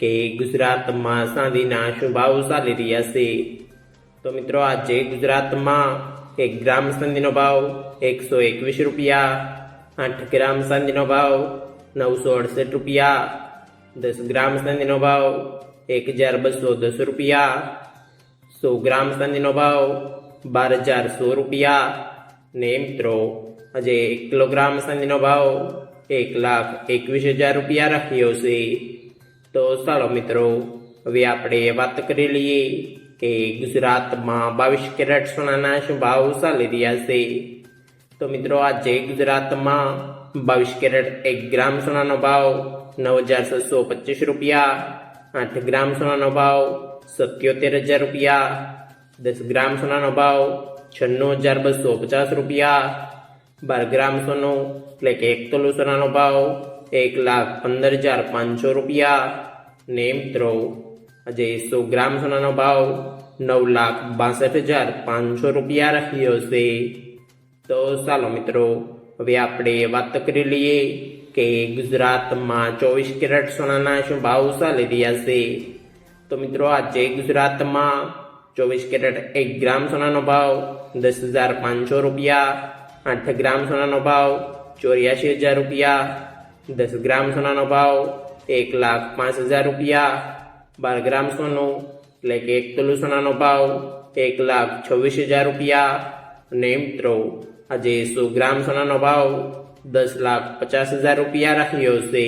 કે ગુજરાતમાં સાંધીના શું ભાવ ચાલી રહ્યા છે. તો મિત્રો, આજે ગુજરાતમાં એક ગ્રામ સાંધીનો ભાવ એકસો એકવીસ રૂપિયા, આઠ ગ્રામ સાંધીનો ભાવ નવસો અડસઠ રૂપિયા, દસ ગ્રામ સાંધીનો ભાવ એક હજાર બસો દસ રૂપિયા, સો ગ્રામ સાંધીનો ભાવ બાર હજાર સો રૂપિયા. ને મિત્રો, આજે એક કિલોગ્રામ સાંધીનો ભાવ એક લાખ એકવીસ હજાર રૂપિયા રાખ્યો છે. તો ચાલો મિત્રો, હવે આપણે વાત કરી લઈએ કે ગુજરાતમાં બાવીસ કેરેટ સોનાના શું ભાવ ચાલી રહ્યા છે. તો મિત્રો, આજે ગુજરાતમાં બાવીસ કેરેટ એક ગ્રામ સોનાનો ભાવ નવ હજાર છસો પચીસ રૂપિયા, આઠ ગ્રામ સોનાનો ભાવ સત્યોતેર હજાર રૂપિયા, દસ ગ્રામ સોનાનો ભાવ છન્નું હજાર બસો પચાસ રૂપિયા, બાર ગ્રામ સોનું એટલે કે એક તોલું સોનાનો ભાવ એક લાખ પંદર હજાર પાંચસો રૂપિયા ને મિત્રો આજે સો ગ્રામ સોનાનો ભાવ નવ લાખ બાસઠ હજાર પાંચસો રૂપિયા રહ્યો છે. તો ચાલો મિત્રો, હવે આપણે વાત કરી લઈએ કે ગુજરાતમાં ચોવીસ કેરેટ સોનાના શું ભાવ ચાલી રહ્યા છે. તો મિત્રો, આજે ગુજરાતમાં ચોવીસ કેરેટ એક ગ્રામ સોનાનો ભાવ દસ હજાર પાંચસો રૂપિયા, આઠ ગ્રામ સોનાનો ભાવ ચોર્યાસી હજાર રૂપિયા, દસ ગ્રામ સોનાનો ભાવ એક લાખ પાંચ હજાર રૂપિયા, બાર ગ્રામ સોનું, એટલે કે એક તોલું સોનાનો ભાવ એક લાખ છવ્વીસ હજાર રૂપિયા, અને મિત્રો આજે સો ગ્રામ સોનાનો ભાવ દસ લાખ પચાસ હજાર રૂપિયા રાખ્યો છે.